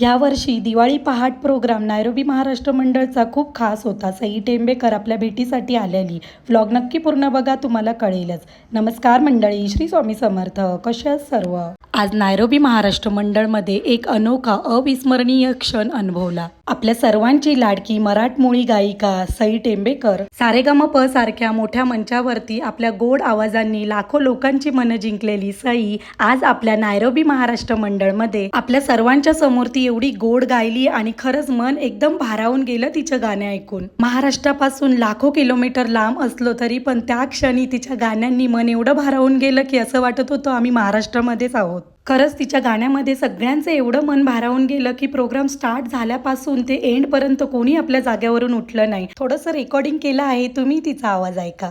यावर्षी दिवाळी पहाट programme Nairobi Maharashtra मंडळचा खूप खास होता. सई टेंबेकर आपल्या भेटीसाठी आलेली. व्लॉग नक्की पूर्ण बघा तुम्हाला कळेलच. नमस्कार मंडळी श्री स्वामी समर्थ. कशा सर्व? आज नायरोबी महाराष्ट्र मंडळमध्ये एक अनोखा अविस्मरणीय क्षण अनुभवला. आपल्या सर्वांची लाडकी मराठमोळी गायिका सई टेंबेकर सारेगमप सारख्या मोठ्या मंचावरती आपल्या गोड आवाजांनी लाखो लोकांची मनं जिंकलेली सई आज आपल्या नायरोबी महाराष्ट्र मंडळमध्ये आपल्या सर्वांच्या समोर ती एवढी गोड गायली आणि खरंच मन एकदम भारावून गेलं तिचं गाणे ऐकून. महाराष्ट्रापासून लाखो किलोमीटर लांब असलो तरी पण त्या क्षणी तिच्या गाण्यांनी मन एवढं भारावून गेलं की असं वाटत होतं आम्ही महाराष्ट्रामध्येच आहोत. खरंच तिच्या गाण्यामध्ये सगळ्यांचं एवढं मन भारावून गेलं की प्रोग्राम स्टार्ट झाल्यापासून ते एंडपर्यंत कोणी आपल्या जाग्यावरून उठलं नाही. थोडंसं रेकॉर्डिंग केलं आहे. तुम्ही तिचा आवाज ऐका.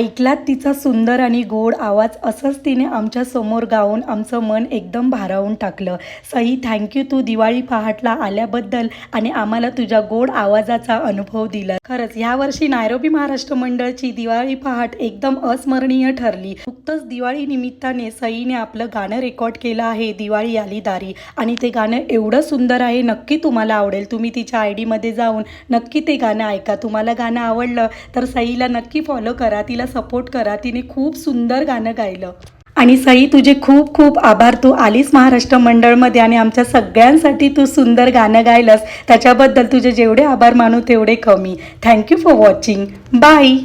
ऐकलात तिचा सुंदर आणि गोड आवाज असंच तिने आमच्यासमोर गाऊन आमचं मन एकदम भारावून टाकलं. सई थँक्यू तू दिवाळी पहाटला आल्याबद्दल आणि आम्हाला तुझ्या गोड आवाजाचा अनुभव दिला. खरंच यावर्षी नायरोबी महाराष्ट्र मंडळची दिवाळी पहाट एकदम अस्मरणीय ठरली. नुकतंच दिवाळी निमित्ताने सईने आपलं गाणं रेकॉर्ड केलं आहे दिवाळी आली दारी. आणि ते गाणं एवढं सुंदर आहे नक्की तुम्हाला आवडेल. तुम्ही तिच्या आय डीमध्ये जाऊन नक्की ते गाणं ऐका. तुम्हाला गाणं आवडलं तर सईला नक्की फॉलो करा. तिला सपोर्ट करा. तिने खूप सुंदर गाणं गायलं. आणि सई तुझे खूप खूप आभार. तू आलीस महाराष्ट्र मंडळमध्ये आणि आमच्या सगळ्यांसाठी तू सुंदर गाणं गायलंस. त्याच्याबद्दल तुझे जेवढे आभार मानू तेवढे कमी. Thank you for watching bye